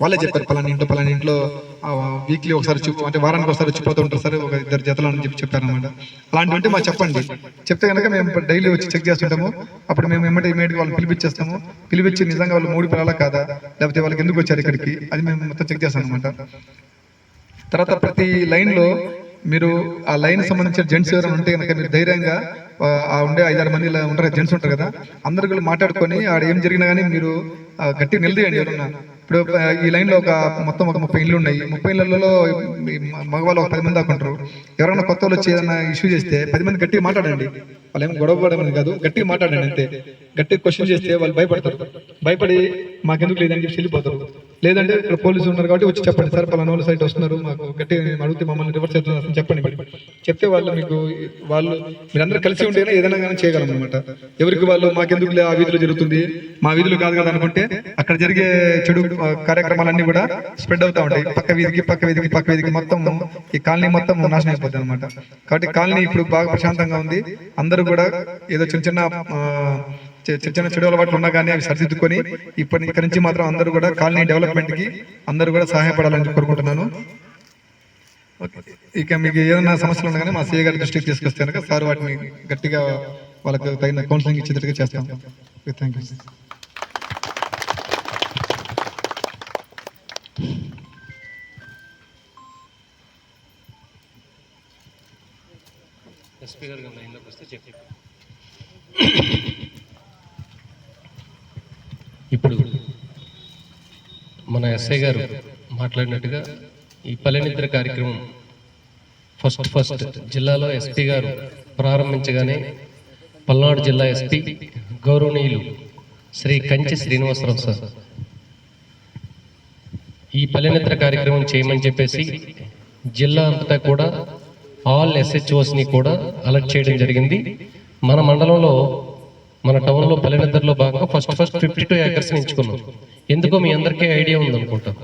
వాళ్ళే చెప్పారు పలానా ఇంట్లో పలానా ఇంట్లో వీక్లీ ఒకసారి చూపు అంటే వారానికి ఒకసారి వచ్చిపోతూ ఉంటారు సార్ ఒక ఇద్దరు జతలు అని చెప్పి చెప్పారు అనమాట అలాంటివి ఉంటే మాకు చెప్పండి. చెప్తే కనుక మేము డైలీ వచ్చి చెక్ చేస్తుంటాము. అప్పుడు మేము ఎమ్మటి ఇమీడియట్ వాళ్ళు పిలిపించేస్తాము. పిలిపించి నిజంగా వాళ్ళు మూడు పిల్లల కాదా? లేకపోతే వాళ్ళకి ఎందుకు వచ్చారు ఇక్కడికి? అది మేము మొత్తం చెక్ చేస్తాం అనమాట తర్వాత ప్రతి లైన్లో మీరు ఆ లైన్ సంబంధించిన జెంట్స్ ఎవరైనా ఉంటే కనుక మీరు ధైర్యంగా ఆ, ఉండే ఐదారు మంది ఇలా ఉంటారు జెంట్స్ ఉంటారు కదా అందరు కూడా మాట్లాడుకొని ఆడ ఏం జరిగినా కానీ మీరు గట్టి నిలదీయండి ఎవరన్నా. ఇప్పుడు ఈ లైన్లో ఒక మొత్తం ఒక ముప్పై ఇళ్ళు ఉన్నాయి. ముప్పై ఇళ్ళలో మగవాళ్ళు ఒక పది మంది దాకా ఉంటారు. ఎవరైనా కొత్త వాళ్ళు వచ్చి ఏదైనా ఇష్యూ చేస్తే పది మంది గట్టిగా మాట్లాడండి. వాళ్ళు ఏం గొడవ పడమని కాదు గట్టిగా మాట్లాడండి అంతే. గట్టిగా క్వశ్చన్ చేస్తే వాళ్ళు భయపడతారు. భయపడి మాకెందుకు లేదని చెప్పి వెళ్ళిపోతారు లేదంటే ఇక్కడ పోలీసులు ఉన్నారు కాబట్టి వచ్చి చెప్పండి. సార్ పలానా వాళ్ళు సైట్ వస్తున్నారు. మాకు గట్టి అడిగితే మమ్మల్ని రివర్స్ అవుతున్నారు చెప్పండి. చెప్తే వాళ్ళు మీకు వాళ్ళు మీరందరూ కలిసి ఉంటేనే ఏదైనా కానీ చేయగలం అనమాట ఎవరికి వాళ్ళు మాకెందుకు లే, ఆ వీధిలో జరుగుతుంది. మా వీధిలో కాదు కదా అనుకుంటే అక్కడ జరిగే చెడు కార్యక్రమాలన్నీ కూడా స్ప్రెడ్ అవుతా ఉంటాయి. పక్క వీధికి పక్క వీధికి పక్క వీధికి మొత్తం ఈ కాలనీ మొత్తం నాశనం అయిపోతుంది అనమాట కాబట్టి కాలనీ ఇప్పుడు బాగా ప్రశాంతంగా ఉంది. అందరూ కూడా ఏదో చిన్న చిన్న చి- చిన్న చిన్న చెడు అలవాట్లు ఉన్నా కానీ అవి సరిదిద్దుకొని ఇప్పటి ఇక్కడి నుంచి మాత్రం అందరూ కూడా కాలనీ డెవలప్మెంట్కి అందరూ కూడా సహాయపడాలని కోరుకుంటున్నాను. ఓకే. ఇక మీకు ఏదైనా సమస్యలు ఉన్నా కానీ మా సీఏ గారి దృష్టికి తీసుకొస్తే కనుక సార్ వాటిని గట్టిగా వాళ్ళకి తగిన కౌన్సిలింగ్ ఇచ్చేటట్టుగా చేస్తాం. థ్యాంక్ యూ ఎస్పీ గారు లైన్లోకి వస్తే చెప్పి. ఇప్పుడు మన ఎస్ఐ గారు మాట్లాడినట్టుగా ఈ పల్లెనిద్ర కార్యక్రమం ఫస్ట్ ఫస్ట్ జిల్లాలో ఎస్పీ గారు ప్రారంభించగానే పల్నాడు జిల్లా ఎస్పీ గౌరవనీయులు శ్రీ కంచి శ్రీనివాసరావు సార్. ఈ పల్లెనిద్ర కార్యక్రమం చేయమని చెప్పేసి జిల్లా అంతటా కూడా ఆల్ ఎస్హెచ్ఓస్ని కూడా అలర్ట్ చేయడం జరిగింది. మన మండలంలో మన టౌన్లో పల్లెనిద్దరిలో భాగంగా ఫస్ట్ ఫస్ట్ ఫిఫ్టీ టూ ఏకర్స్ని ఎంచుకున్నాం. ఎందుకో మీ అందరికీ ఐడియా ఉందనుకుంటా.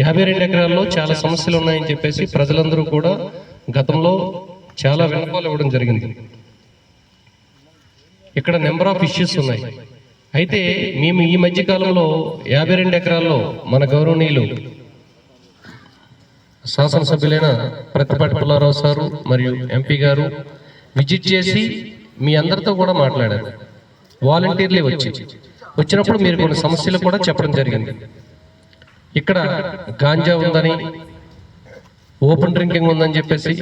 యాభై రెండు ఎకరాల్లో చాలా సమస్యలు ఉన్నాయని చెప్పేసి ప్రజలందరూ కూడా గతంలో చాలా విన్నపాలు ఇవ్వడం జరిగింది. ఇక్కడ నెంబర్ ఆఫ్ ఇష్యూస్ ఉన్నాయి. అయితే మేము ఈ మధ్య కాలంలో యాభై రెండు ఎకరాల్లో మన గౌరవనీయులు శాసనసభ్యులైన ప్రతిపాటి పుల్లారావు సారు మరియు ఎంపీ గారు విజిట్ చేసి మీ అందరితో కూడా మాట్లాడారు. వాలంటీర్లే వచ్చి. వచ్చినప్పుడు మీరు కొన్ని సమస్యలు కూడా చెప్పడం జరిగింది. ఇక్కడ గాంజా ఉందని ఓపెన్ డ్రింకింగ్ ఉందని చెప్పేసి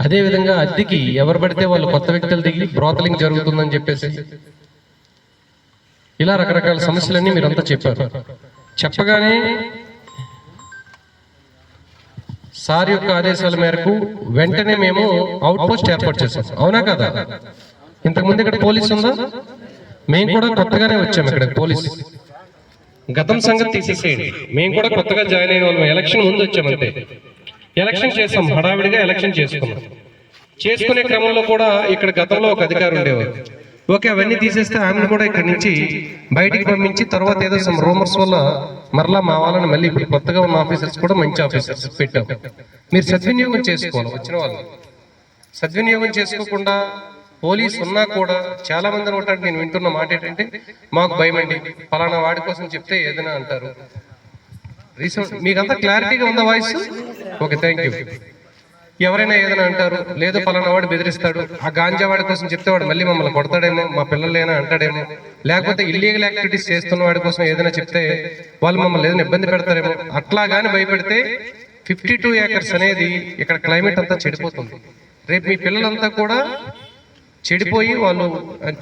అదేవిధంగా అద్దెకి ఎవరు పడితే వాళ్ళు కొత్త వ్యక్తులు దిగి బ్రోతలింగ్ జరుగుతుందని చెప్పేసి ఇలా రకరకాల సమస్యలన్నీ మీరంతా చెప్పారు. చెప్పగానే సార్ యొక్క ఆదేశాల మేరకు వెంటనే మేము అవుట్ పోస్ట్ ఏర్పాటు చేసాం అవునా కదా? ఇంతకుముందు ఇక్కడ పోలీస్ ఉందా? మేము కూడా కొత్తగానే వచ్చాము ఇక్కడ పోలీస్. గతం సంగతి తీసేసేయండి. మేము కూడా కొత్తగా జాయిన్ అయిన వాళ్ళం. ఎలక్షన్ ముందు వచ్చాం ఎలక్షన్ చేసాం హడావిడిగా ఎలక్షన్ చేసుకున్నాం. చేసుకునే క్రమంలో కూడా ఇక్కడ గతంలో ఒక అధికారి ఉండేవారు. ఓకే అవన్నీ తీసేస్తే ఆమెను కూడా ఇక్కడ నుంచి బయటికి పంపించి తర్వాత ఏదో సమ్ రూమర్స్ వల్ల మరలా మా వాళ్ళని మళ్ళీ ఇప్పుడు కొత్తగా ఉన్న ఆఫీసర్స్ కూడా మంచి ఆఫీసర్స్ పెట్టాం. మీరు సద్వినియోగం చేసుకోవాలి వచ్చిన వాళ్ళు. సద్వినియోగం చేసుకోకుండా పోలీస్ ఉన్నా కూడా చాలా మంది ఉంటారు నేను వింటున్న మాట ఏంటంటే మాకు భయం అండి ఫలానా వాడి కోసం చెప్తే ఏదైనా అంటారు. రీసెంట్ మీకంతా క్లారిటీగా ఉందా వాయిస్ ఓకే థ్యాంక్ యూ ఎవరైనా ఏదైనా అంటారు లేదు ఫలానా వాడు బెదిరిస్తాడు ఆ గాంజా వాడి కోసం చెప్తే వాడు మళ్ళీ మమ్మల్ని కొడతాడేమో మా పిల్లలేనా అంటాడేమో లేకపోతే ఇల్లీగల్ యాక్టివిటీస్ చేస్తున్న వాడి కోసం ఏదైనా చెప్తే వాళ్ళు మమ్మల్ని ఏదైనా ఇబ్బంది పెడతారేమో అట్లా కానీ భయపెడితే ఫిఫ్టీ టూ ఏకర్స్ అనేది ఇక్కడ క్లైమేట్ అంతా చెడిపోతుంది. రేపు మీ పిల్లలంతా కూడా చెడిపోయి వాళ్ళు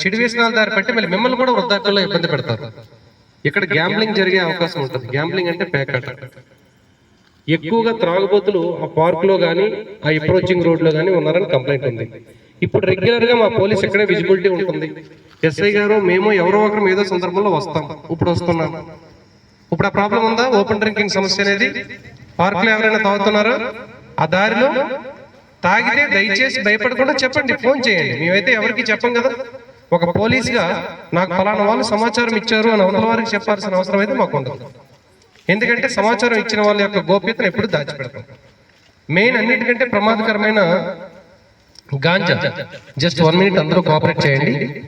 చెడు వ్యసనాల దారి పట్టి మళ్ళీ మిమ్మల్ని కూడా వృద్ధాప్యంలో ఇబ్బంది పెడతారు. ఇక్కడ గ్యాంబ్లింగ్ జరిగే అవకాశం ఉంటుంది. గ్యాంబ్లింగ్ అంటే ప్యాకెట్ ఎక్కువగా త్రాగుబోతులు ఆ పార్కులో కానీ ఆ అప్రోచింగ్ రోడ్లో కానీ ఉన్నారని కంప్లైంట్ ఉంది. ఇప్పుడు రెగ్యులర్గా మా పోలీస్ ఇక్కడే విజిబిలిటీ ఉంటుంది. ఎస్ఐ గారు మేము ఎవరో ఒకరు ఏదో సందర్భంలో వస్తాం. ఇప్పుడు వస్తున్నాం. ఇప్పుడు ఆ ప్రాబ్లం ఉందా? ఓపెన్ డ్రింకింగ్ సమస్య అనేది? పార్కులో ఎవరైనా తాగుతున్నారా? ఆ దారిలో? తాగితే దయచేసి భయపడకుండా చెప్పండి. ఫోన్ చేయండి. మేమైతే ఎవరికి చెప్పం కదా. ఒక పోలీస్గా నాకు ఫలానా వాళ్ళు సమాచారం ఇచ్చారు అని అవతల వారికి చెప్పాల్సిన అవసరం అయితే మాకు ఉండదు. ఎందుకంటే సమాచారం ఇచ్చిన వాళ్ళ యొక్క గోప్యతను ఎప్పుడు దాచిపెడతాం. మెయిన్ అన్నిటికంటే ప్రమాదకరమైన గాంజా. జస్ట్ వన్ మినిట్ అందరూ కోఆపరేట్ చేయండి.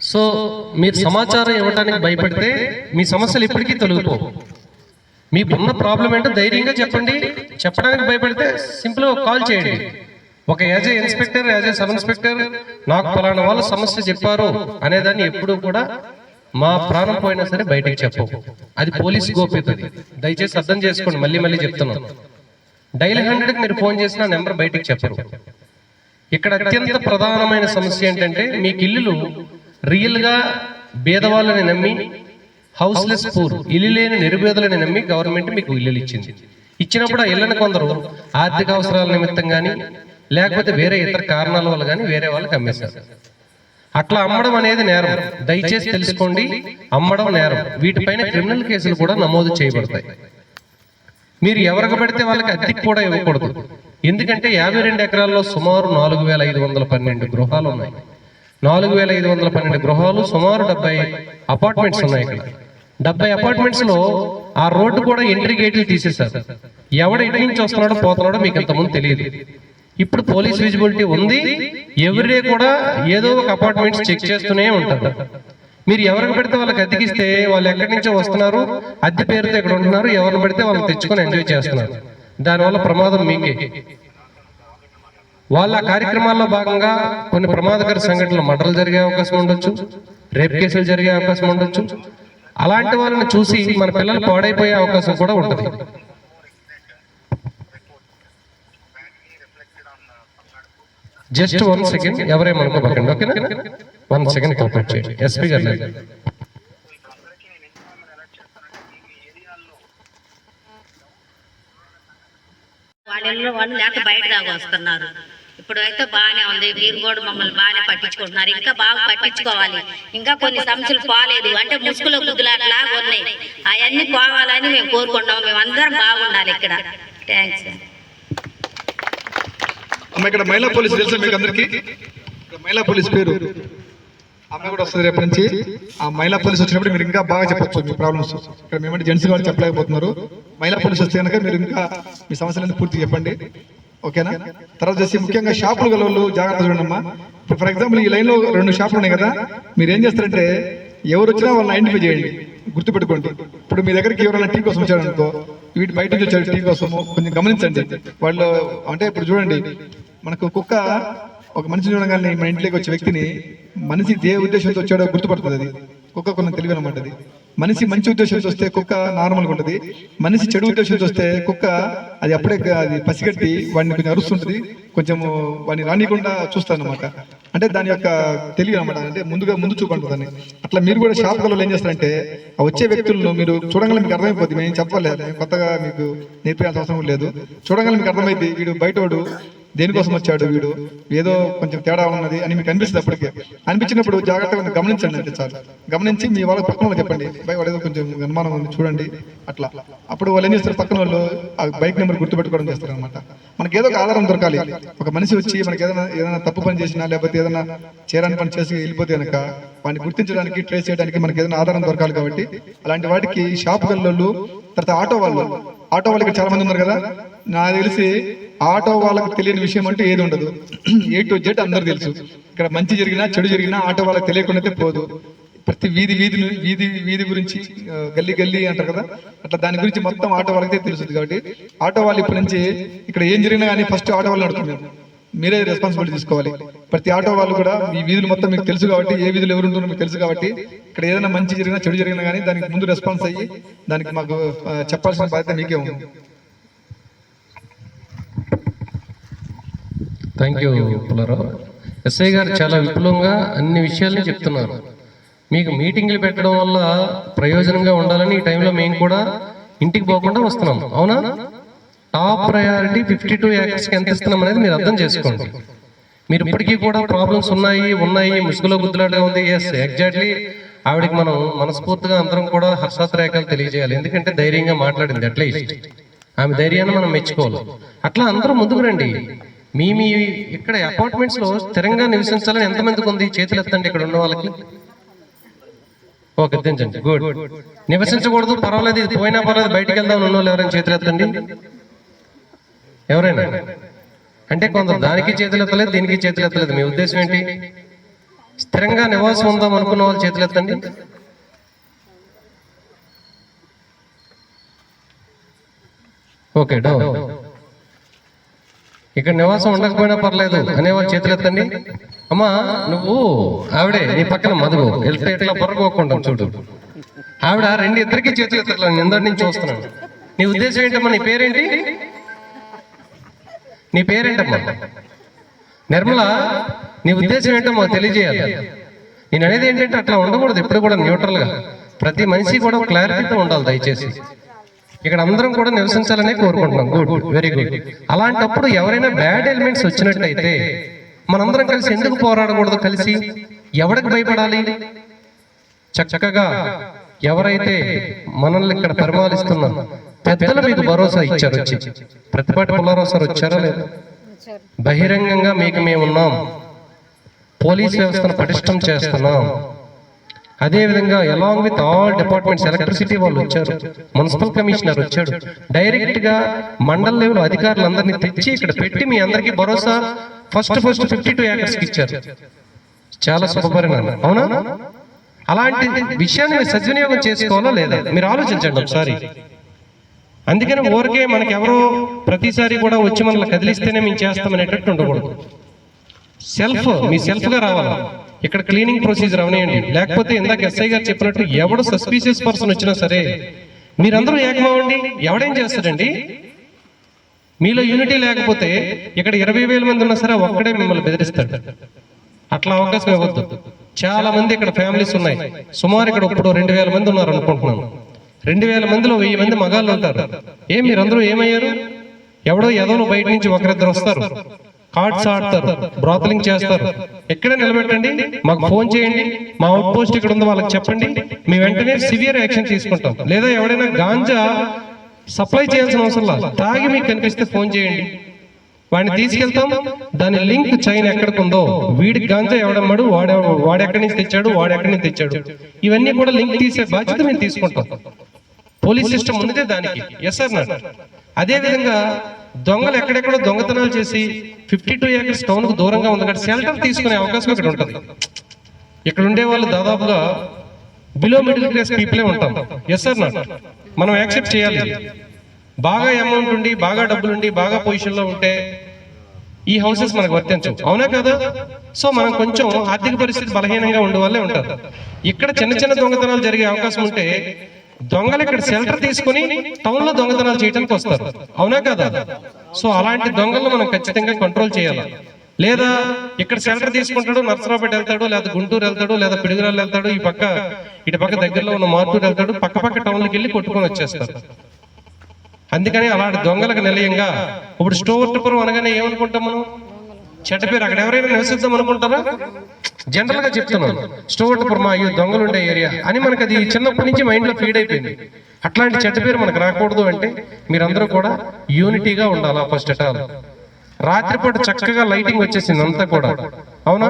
సో మీరు సమాచారం ఇవ్వడానికి భయపడితే మీ సమస్యలు ఇప్పటికీ తొలగిపోవు. మీకున్న ప్రాబ్లం ఏంటో ధైర్యంగా చెప్పండి. చెప్పడానికి భయపడితే సింపుల్గా కాల్ చేయండి. ఒక as a inspector as a sub inspector నాకు ఫలానా వాళ్ళ సమస్య చెప్పారు అనేదాన్ని ఎప్పుడూ కూడా మా ప్రాణం పోయినా సరే బయటకు చెప్పవు. అది పోలీస్ గోప్యతది. దయచేసి అర్థం చేసుకోండి మళ్ళీ మళ్ళీ చెప్తున్నాను. డైల్ హండ్రెడ్కి మీరు ఫోన్ చేసిన నెంబర్ బయటకు చెప్పరు. ఇక్కడ అత్యంత ప్రధానమైన సమస్య ఏంటంటే మీకు ఇల్లులు రియల్గా భేదవాళ్ళని నమ్మి హౌస్లెస్ పూర్ ఇల్లు లేని నిరుపేదలని నమ్మి గవర్నమెంట్ మీకు ఇల్లులు ఇచ్చింది. ఇచ్చినప్పుడు ఆ ఇళ్ళని కొందరు ఆర్థిక అవసరాల నిమిత్తం కానీ లేకపోతే వేరే ఇతర కారణాల వల్ల కానీ వేరే వాళ్ళకి అమ్మేశారు అట్లా అమ్మడం అనేది నేరం. దయచేసి తెలుసుకోండి అమ్మడం నేరం. వీటిపైన క్రిమినల్ కేసులు కూడా నమోదు చేయబడతాయి. మీరు ఎవరికి పడితే వాళ్ళకి అద్దెకి కూడా ఇవ్వకూడదు. ఎందుకంటే యాభై రెండు ఎకరాల్లో సుమారు నాలుగు వేల ఐదు వందల పన్నెండు గృహాలు ఉన్నాయి. నాలుగు వేల ఐదు వందల పన్నెండు గృహాలు సుమారు డెబ్బై అపార్ట్మెంట్స్ ఉన్నాయి ఇక్కడ. డెబ్బై అపార్ట్మెంట్స్లో ఆ రోడ్డు కూడా ఎంట్రీ గేట్లు తీసేశారు. ఎవడ ఇటు నుంచి వస్తున్నాడో పోతున్నాడో మీకు ఇంతకుముందు తెలియదు. ఇప్పుడు పోలీస్ విజిబిలిటీ ఉంది. ఎవరే కూడా ఏదో ఒక అపార్ట్మెంట్స్ చెక్ చేస్తూనే ఉంటారు. మీరు ఎవరికి పెడితే వాళ్ళకి అద్దెకిస్తే వాళ్ళు ఎక్కడి నుంచో వస్తున్నారు అద్దె పేరుతో ఇక్కడ ఉంటున్నారు ఎవరిని పెడితే వాళ్ళని తెచ్చుకొని ఎంజాయ్ చేస్తున్నారు. దానివల్ల ప్రమాదం మీకే వాళ్ళ కార్యక్రమాల్లో భాగంగా కొన్ని ప్రమాదకర సంఘటనలు మర్డర్లు జరిగే అవకాశం ఉండొచ్చు రేప్ కేసులు జరిగే అవకాశం ఉండొచ్చు. అలాంటి వాళ్ళని చూసి మన పిల్లలు పాడైపోయే అవకాశం కూడా ఉంటుంది. జస్ట్ వన్ సెకండ్ ఎవరేమనుకోబకండి ఓకేనా? వన్ సెకండ్ కోఆపరేట్ చేయండి. ఎస్పీ గారు లేదు. వాళ్ళ వాళ్ళు లేక బయట దాకా వస్తున్నారు. ఇప్పుడు అయితే బాగానే ఉంది. మీరు కూడా మమ్మల్ని బాగానే పట్టించుకుంటున్నారు. ఇంకా బాగా పట్టించుకోవాలి. ఇంకా కొన్ని సమస్యలు పోలేదు. అంటే ముసుగులో గుద్దులాటలాగా ఉన్నాయి. అవన్నీ పోవాలని మేము కోరుకుంటాం మేమందరం బాగుండాలి ఇక్కడ. థ్యాంక్స్ అమ్మ ఇక్కడ మహిళా పోలీస్ తెలుసా మీకు అందరికి? మహిళా పోలీస్ పేరు. అమ్మాయి కూడా వస్తుంది రేపటి నుంచి. ఆ మహిళా పోలీస్ వచ్చినప్పుడు మీరు ఇంకా బాగా చెప్పచ్చు మీ ప్రాబ్లమ్స్ ఇక్కడ మేమంటే జెంట్స్ కూడా చెప్పలేకపోతున్నారు. మహిళా పోలీస్ వస్తే కనుక మీరు ఇంకా మీ సమస్యలన్నీ పూర్తి చెప్పండి. ఓకేనా? తర్వాత వచ్చి ముఖ్యంగా షాపులు గల వాళ్ళు జాగ్రత్త చూడండిమ్మా. ఇప్పుడు ఫర్ ఎగ్జాంపుల్ ఈ లైన్లో రెండు షాపులు ఉన్నాయి కదా. మీరు ఏం చేస్తారంటే ఎవరు వచ్చినా వాళ్ళని ఐడెంటిఫై చేయండి. గుర్తుపెట్టుకోండి. ఇప్పుడు మీ దగ్గరికి ఎవరైనా టీ కోసం వచ్చారనుకో వీటి బయట నుంచి వచ్చారు టీ కోసము కొంచెం గమనించండి. వాళ్ళు అంటే ఇప్పుడు చూడండి మనకు కుక్క ఒక మనిషి చూడగానే మన ఇంట్లోకి వచ్చే వ్యక్తిని మనిషి ఏ ఉద్దేశంతో వచ్చాడో గుర్తుపడుతుంది అది. కుక్క కొన్ని తెలివి అనమాట అది. మనిషి మంచి ఉద్దేశంతో వస్తే కుక్క నార్మల్గా ఉంటుంది. మనిషి చెడు ఉద్దేశంతో వస్తే కుక్క అది అప్పుడే అది పసిగట్టి వాడిని కొంచెం అరుస్తుంటుంది. కొంచెం వాడిని రానికుండా చూస్తాను అంటే దాని యొక్క తెలివి అనమాట అంటే ముందుగా ముందు చూపంటుందని అట్లా మీరు కూడా షాప్ ఏం చేస్తారంటే ఆ వచ్చే వ్యక్తులను మీరు చూడగల మీకు అర్థమైపోద్ది. మేము చెప్పలేదు. కొత్తగా మీకు నేర్పించాల్సిన అవసరం లేదు. చూడగల మీకు అర్థమైంది వీడు బయటోడు దేనికోసం వచ్చాడు వీడు? ఏదో కొంచెం తేడా ఉన్నది అని మీకు అనిపిస్తుంది అప్పటికే. అనిపించినప్పుడు జాగ్రత్తగా గమనించండి అంటే చాలు. గమనించి మీ వాళ్ళ పక్కన వాళ్ళు చెప్పండి. బై వాడు ఏదో కొంచెం అనుమానం ఉంది చూడండి. అట్లా. అప్పుడు వాళ్ళు ఏం చేస్తారు? పక్కన వాళ్ళు ఆ బైక్ నెంబర్ గుర్తుపెట్టుకోవడం చేస్తారు అనమాట మనకి ఏదో ఒక ఆధారం దొరకాలి. ఒక మనిషి వచ్చి మనకి ఏదైనా ఏదైనా తప్పు పని చేసినా లేకపోతే ఏదైనా చేరాని పని చేసి వెళ్ళిపోతే కనుక వాడిని గుర్తించడానికి ట్రేస్ చేయడానికి మనకి ఏదైనా ఆధారం దొరకాలి కాబట్టి అలాంటి వాటికి షాప్ గల్లోళ్ళు తర్వాత ఆటో వాళ్ళు ఆటో వాళ్ళకి చాలా మంది ఉన్నారు కదా? నాకు తెలిసి ఆటో వాళ్ళకి తెలియని విషయం అంటే ఏది ఉండదు. ఏ టు జెడ్ అందరు తెలుసు. ఇక్కడ మంచి జరిగినా చెడు జరిగినా ఆటో వాళ్ళకి తెలియకుండా పోదు. ప్రతి వీధి వీధి వీధి వీధి గురించి గల్లీ గల్లీ అంటారు కదా? అట్లా దాని గురించి మొత్తం ఆటో వాళ్ళకి తెలుస్తుంది కాబట్టి ఆటో వాళ్ళు ఇప్పటి నుంచి ఇక్కడ ఏం జరిగినా కానీ ఫస్ట్ ఆటో వాళ్ళు నడుతున్నారు మీరే రెస్పాన్సిబిలిటీ తీసుకోవాలి. ప్రతి ఆటో వాళ్ళు కూడా ఈ వీధులు మొత్తం మీకు తెలుసు కాబట్టి ఏ వీధులు ఎవరు ఉంటారో మీకు తెలుసు కాబట్టి ఇక్కడ ఏదైనా మంచి జరిగినా చెడు జరిగినా కానీ దానికి ముందు రెస్పాన్స్ అయ్యి దానికి మాకు చెప్పాల్సిన బాధ్యత మీకే ఉంది. థ్యాంక్ యూ పుల్లారావు ఎస్ఐ గారు చాలా విపులంగా అన్ని విషయాల్ని చెప్తున్నారు. మీకు మీటింగ్లు పెట్టడం వల్ల ప్రయోజనంగా ఉండాలని ఈ టైంలో మేము కూడా ఇంటికి పోకుండా వస్తున్నాం. అవునా? టాప్ ప్రయారిటీ ఫిఫ్టీ టూ యాక్టర్స్కి ఎంత ఇస్తున్నాం అనేది మీరు అర్థం చేసుకోండి. మీరు ఇప్పటికీ కూడా ప్రాబ్లమ్స్ ఉన్నాయి ఉన్నాయి ముసుగులో గుద్దులాడే ఉంది. ఎస్ ఎగ్జాక్ట్లీ ఆవిడకి మనం మనస్ఫూర్తిగా అందరం కూడా హర్షాత్రేఖలు తెలియజేయాలి. ఎందుకంటే ధైర్యంగా మాట్లాడింది అట్లీస్ట్ ఆమె ధైర్యాన్ని మనం మెచ్చుకోవాలి. అట్లా అందరూ ముందుకు రండి. మీ మీ ఇక్కడ అపార్ట్మెంట్స్లో స్థిరంగా నివసించాలని ఎంతమందికి ఉంది? చేతులు ఎత్తండి ఇక్కడ ఉన్న వాళ్ళకి. ఓకే దించండి. గుడ్ నివసించకూడదు పర్వాలేదు ఇది పోయినా పర్వాలేదు బయటికి వెళ్దాం ఉన్న వాళ్ళు ఎవరైనా చేతులు ఎత్తండి? ఎవరైనా? అంటే కొందరు దానికి చేతులు ఎత్తలేదు దీనికి చేతులు ఎత్తలేదు. మీ ఉద్దేశం ఏంటి? స్థిరంగా నివాసం ఉందాం అనుకున్న వాళ్ళు చేతులు ఎత్తండి. Okay down. ఇక్కడ నివాసం ఉండకపోయినా పర్లేదు. అనేవాళ్ళు చేతులు ఎత్తండి. అమ్మా నువ్వు ఆవిడే నీ పక్కన మధువు. వెళ్తే ఇట్లా పొరగోకుండా చూడు. ఆవిడ రెండు ఇద్దరికి చేతులు ఎత్తట్లా. నేను నుంచి చూస్తున్నాను నీ ఉద్దేశం ఏంటమ్మా? నీ పేరేంటి? నీ పేరేంటమ్మా? నిర్మల నీ ఉద్దేశం ఏంటమ్మా? తెలియజేయాలి. నేను అనేది ఏంటంటే అట్లా ఉండకూడదు. ఎప్పుడు కూడా న్యూట్రల్గా. ప్రతి మనిషి కూడా క్లారిటీతో ఉండాలి దయచేసి. ఇక్కడ అందరం కూడా నివసించాలనే కోరుకుంటున్నాం. గుడ్ వెరీ గుడ్ అలాంటప్పుడు ఎవరైనా బ్యాడ్ ఎలిమెంట్స్ వచ్చినట్టయితే మనందరం కలిసి ఎందుకు పోరాడకూడదు కలిసి? ఎవరికి భయపడాలి? చక్కగా ఎవరైతే మనల్ని ఇక్కడ పరిపాలిస్తున్నారు పెద్దలు మీకు భరోసా ఇచ్చారు వచ్చి. ప్రతిపాటి పుల్లారావు సార్ వచ్చారా లేదా? బహిరంగంగా మీకు మేము ఉన్నాం పోలీస్ వ్యవస్థను పటిష్టం చేస్తున్నాం. అదేవిధంగా along with all departments electricity వాళ్ళు వచ్చారు. మున్సిపల్ కమిషనర్ వచ్చాడు. డైరెక్ట్గా మండల్ లెవెల్ అధికారులందరినీ తెచ్చి ఇక్కడ పెట్టి మీ అందరికీ భరోసా. ఫస్ట్ ఫస్ట్ ఫిఫ్టీ టూ ఏకర్స్కి ఇచ్చారు. చాలా శుభపరిణామం. అవునా? అలాంటి విషయాన్ని మీరు సద్వినియోగం చేసుకోవాలా లేదా? మీరు ఆలోచించండి ఒకసారి. అందుకని ఊరికే మనకి ఎవరో ప్రతిసారి కూడా వచ్చి మనల్ని కదిలిస్తేనే మేము చేస్తామనేటట్టు ఉండకూడదు. సెల్ఫ్ మీ సెల్ఫ్గా రావాలా? ఇక్కడ క్లీనింగ్ ప్రొసీజర్ అవనేయండి. లేకపోతే ఇందాక ఎస్ఐ గారు చెప్పినట్టు ఎవడు సస్పీషియస్ పర్సన్ వచ్చినా సరే మీరందరూ ఏకమవ్వండి ఎవడేం చేస్తాడండి? మీలో యూనిటీ లేకపోతే ఇక్కడ ఇరవై వేల మంది ఉన్నా సరే ఒక్కడే మిమ్మల్ని బెదిరిస్తాడు. అట్లా అవకాశం ఇవ్వద్దు. చాలా మంది ఇక్కడ ఫ్యామిలీస్ ఉన్నాయి. సుమారు ఇక్కడ ఇప్పుడు రెండు వేల మంది ఉన్నారు అనుకుంటున్నాను. రెండు వేల మందిలో వెయ్యి మంది మగాళ్ళు ఉంటారు. ఏం మీరందరూ ఏమయ్యారు? ఎవడో ఎదవలు బయట నుంచి ఒకరిద్దరు వస్తారు. కార్డ్స్ ఆడతారు బ్రాతలింగ్ చేస్తారు. ఎక్కడ నిలబెట్టండి మాకు ఫోన్ చేయండి మా అవుట్ పోస్ట్ ఇక్కడ ఉందో వాళ్ళకి చెప్పండి మేము వెంటనే సివియర్ యాక్షన్ తీసుకుంటాం. లేదా ఎవడైనా గాంజా సప్లై చేయాల్సిన అవసరం లేదు తాగి మీకు కనిపిస్తే ఫోన్ చేయండి. వాడిని తీసుకెళ్తాం దాని లింక్ చైన్ ఎక్కడికి ఉందో వీడికి గాంజా ఎవడమ్మాడు వాడు వాడు ఎక్కడి నుంచి తెచ్చాడు వాడు ఎక్కడి నుంచి తెచ్చాడు. ఇవన్నీ కూడా లింక్ తీసే బాధ్యత మేము తీసుకుంటాం. పోలీస్ సిస్టమ్ ఉన్నదే దానికి. ఎస్ సార్ అదే విధంగా దొంగలు ఎక్కడెక్కడ దొంగతనాలు చేసి ఫిఫ్టీ టూ ఏకర్స్ టౌన్కు దూరంగా ఉంది కాబట్టి షెల్టర్ తీసుకునే అవకాశం ఇక్కడ ఉంటుంది. ఇక్కడ ఉండే వాళ్ళు దాదాపుగా బిలో మిడిల్ క్లాస్ పీపులే ఉంటాం. ఎస్ సార్ నాట్ మనం యాక్సెప్ట్ చేయాలి. బాగా అమౌంట్ ఉండి బాగా డబ్బులు ఉండి బాగా పొజిషన్లో ఉంటే ఈ హౌసెస్ మనకు వర్తించవు. అవునా కదా? సో మనం కొంచెం ఆర్థిక పరిస్థితి బలహీనంగా ఉండే వాళ్ళే ఉంటారు. ఇక్కడ చిన్న చిన్న దొంగతనాలు జరిగే అవకాశం ఉంటే దొంగలు ఇక్కడ షెల్టర్ తీసుకుని టౌన్లో దొంగతనాలు చేయడానికి వస్తారు. అవునా కదా? సో అలాంటి దొంగలను మనం ఖచ్చితంగా కంట్రోల్ చేయాలి? లేదా ఇక్కడ షెల్టర్ తీసుకుంటాడు నర్సరావుపేట వెళ్తాడు లేదా గుంటూరు వెళ్తాడు లేదా పిడుగురాలు వెళ్తాడు ఈ పక్క ఇటు పక్క దగ్గరలో ఉన్న మార్టూరు వెళ్తాడు పక్క పక్క టౌన్కి వెళ్ళి కొట్టుకొని వచ్చేస్తారు. అందుకని అలాంటి దొంగలకు నిలయంగా ఇప్పుడు స్టోర్పురం అనగానే ఏమనుకుంటాం మనం? చెడ్డ పేరు అక్కడ ఎవరైనా నివసిద్దాం అనుకుంటారా? జనరల్గా చెప్తున్నాను. స్టోర్పురం అయ్యో దొంగలు ఉండే ఏరియా అని మనకు అది చిన్నప్పటి నుంచి మైండ్లో ఫీడ్ అయిపోయింది. అట్లాంటి చెడ్డ పేరు మనకు రాకూడదు అంటే మీరందరూ కూడా యూనిటీగా ఉండాలా ఫస్ట్ అట్ ఆల్ రాత్రిపూట చక్కగా లైటింగ్ వచ్చేసింది అంతా కూడా. అవునా?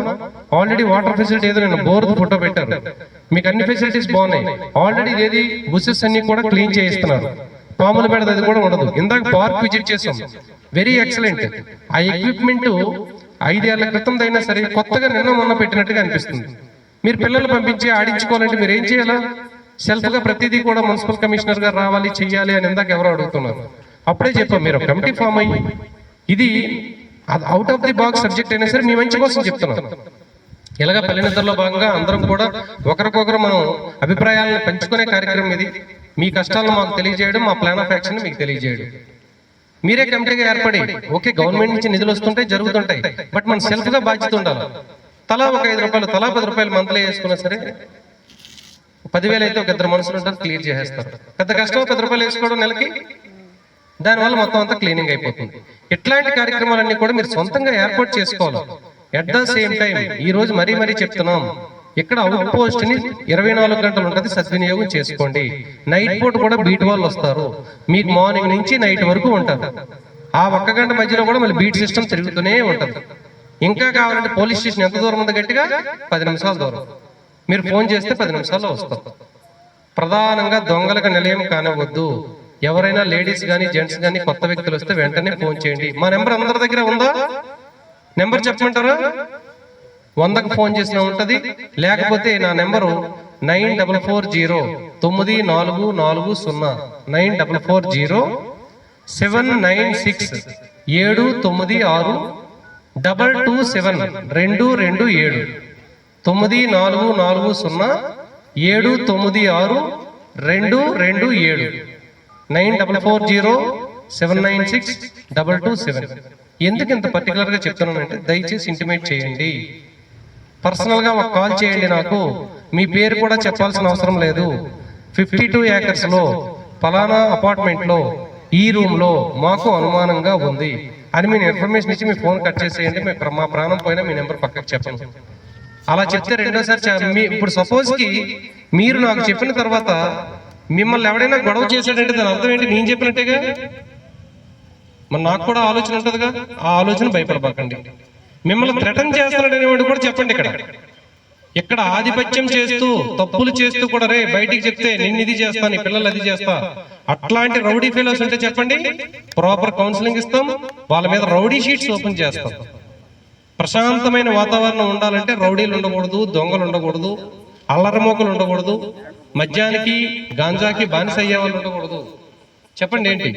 ఆల్రెడీ వాటర్ ఫెసిలిటీ ఏదో నేను బోర్ ఫోటో పెట్టారు. మీకు అన్ని ఫెసిలిటీస్ బాగున్నాయి. ఆల్రెడీ ఏది బుసెస్ అన్ని కూడా క్లీన్ చేయిస్తున్నారు. పాములు బెడద అది కూడా ఉండదు. ఇందాక పార్క్ విజిట్ చేసాం వెరీ ఎక్సలెంట్ ఆ ఎక్విప్మెంట్ ఐదేళ్ళ క్రితం అయినా సరే కొత్తగా నిన్న మొన్న పెట్టినట్టుగా అనిపిస్తుంది. మీరు పిల్లలు పంపించి ఆడించుకోవాలంటే మీరు ఏం చేయాలా? సెల్ఫ్గా ప్రతిదీ కూడా మున్సిపల్ కమిషనర్ గారు రావాలి చెయ్యాలి అని ఇందాక ఎవరు అడుగుతున్నారు. అప్పుడే చెప్పాం మీరు కమిటీ ఫామ్ అయ్యి ఇది out of the box subject అయినా సరే మీ మంచి కోసం చెప్తున్నాను ఇలాగ పల్లెనిద్దరిలో భాగంగా అందరం కూడా ఒకరికొకరు మనం అభిప్రాయాలను పంచుకునే కార్యక్రమం ఇది. మీ కష్టాలను మాకు తెలియజేయడం మా ప్లాన్ ఆఫ్ యాక్షన్ మీకు తెలియజేయడం. మీరే కమిటీగా ఏర్పడి ఓకే గవర్నమెంట్ నుంచి నిధులు వస్తుంటాయి జరుగుతుంటాయి బట్ మన సెల్ఫ్గా బాధ్యత ఉండాలి. తలా ఒక ఐదు రూపాయలు తలా పది రూపాయలు మంత్లీ వేసుకున్నా సరే పదివేలు అయితే ఒక ఇద్దరు మనుషులు ఉంటారు క్లియర్ చేసేస్తారు. పెద్ద కష్టం పది రూపాయలు వేసుకోవడం నెలకి దానివల్ల మొత్తం అంతా క్లీనింగ్ అయిపోతుంది. ఇట్లాంటి కార్యక్రమాలన్నీ కూడా మీరు సొంతంగా ఏర్పాటు చేసుకోవాలి. ఎట్ ద సేమ్ టైం ఈ రోజు మరీ మరీ చెప్తున్నాం ఇక్కడ అవుట్ పోస్ట్ని ఇరవై నాలుగు గంటలు ఉంటుంది సద్వినియోగం చేసుకోండి. నైట్ పూట కూడా బీట్ వాళ్ళు వస్తారు. మీకు మార్నింగ్ నుంచి నైట్ వరకు ఉంటారు ఆ ఒక్క గంట మధ్యలో కూడా మళ్ళీ బీట్ సిస్టమ్ తిరుగుతూనే ఉంటుంది. ఇంకా కావాలంటే పోలీస్ స్టేషన్ ఎంత దూరం ఉంది గట్టిగా? పది నిమిషాల దూరం. మీరు ఫోన్ చేస్తే పది నిమిషాల్లో వస్తారు ప్రధానంగా దొంగలకు నిలయం కానివ్వద్దు. ఎవరైనా లేడీస్ కానీ జెంట్స్ కానీ కొత్త వ్యక్తులు వస్తే వెంటనే ఫోన్ చేయండి. మా నెంబర్ అందరి దగ్గర ఉందా? నెంబర్ చెప్పమంటారా? వందకు ఫోన్ చేసినా ఉంటుంది. లేకపోతే నా number nine double four zero తొమ్మిది నాలుగు నాలుగు సున్నా. Nine double four zero seven nine six ఏడు తొమ్మిది ఆరు డబల్ టూ సెవెన్ రెండు రెండు ఏడు. తొమ్మిది నాలుగు నాలుగు సున్నా ఏడు తొమ్మిది ఆరు రెండు రెండు ఏడు. Nine double four zero seven nine six double two seven. ఎందుకు ఇంత పర్టికులర్గా చెప్తున్నానంటే దయచేసి ఇంటిమేట్ చేయండి. పర్సనల్గా ఒక కాల్ చేయండి నాకు. మీ పేరు కూడా చెప్పాల్సిన అవసరం లేదు. ఫిఫ్టీ టూ ఏకర్స్లో ఫలానా అపార్ట్మెంట్లో ఈ రూమ్లో మాకు అనుమానంగా ఉంది. అని మీ ఇన్ఫర్మేషన్ ఇచ్చి మీ ఫోన్ కట్ చేసేయండి. మీ మా ప్రాణం పోయినా మీ నెంబర్ పక్కకు చెప్పండి అలా చెప్తే రెండోసారి మీ ఇప్పుడు సపోజ్కి మీరు నాకు చెప్పిన తర్వాత మిమ్మల్ని ఎవడైనా గొడవ చేశాడంటే దాని అర్థం ఏంటి? నేను చెప్పినట్టేగా? మరి నాకు కూడా ఆలోచన ఉంటుందిగా? ఆ ఆలోచన భయపడబాకండి. మిమ్మల్ని థ్రెటన్ చేస్తున్నాడు అనేవాడు కూడా చెప్పండి ఇక్కడ. ఇక్కడ. ఆధిపత్యం చేస్తూ తప్పులు చేస్తూ కూడా రే బయటికి చెప్తే నిన్ను ఇది చేస్తా నీ పిల్లలు అది చేస్తా. అట్లాంటి రౌడీ ఫెలోస్ ఉంటే చెప్పండి. ప్రాపర్ కౌన్సిలింగ్ ఇస్తాం. వాళ్ళ మీద రౌడీ షీట్స్ ఓపెన్ చేస్తాం. ప్రశాంతమైన వాతావరణం ఉండాలంటే రౌడీలు ఉండకూడదు దొంగలు ఉండకూడదు అల్లరమోకలు ఉండకూడదు మద్యానికి గాంజాకి బానిస అయ్యే వాళ్ళు ఉండకూడదు. చెప్పండి ఏంటి?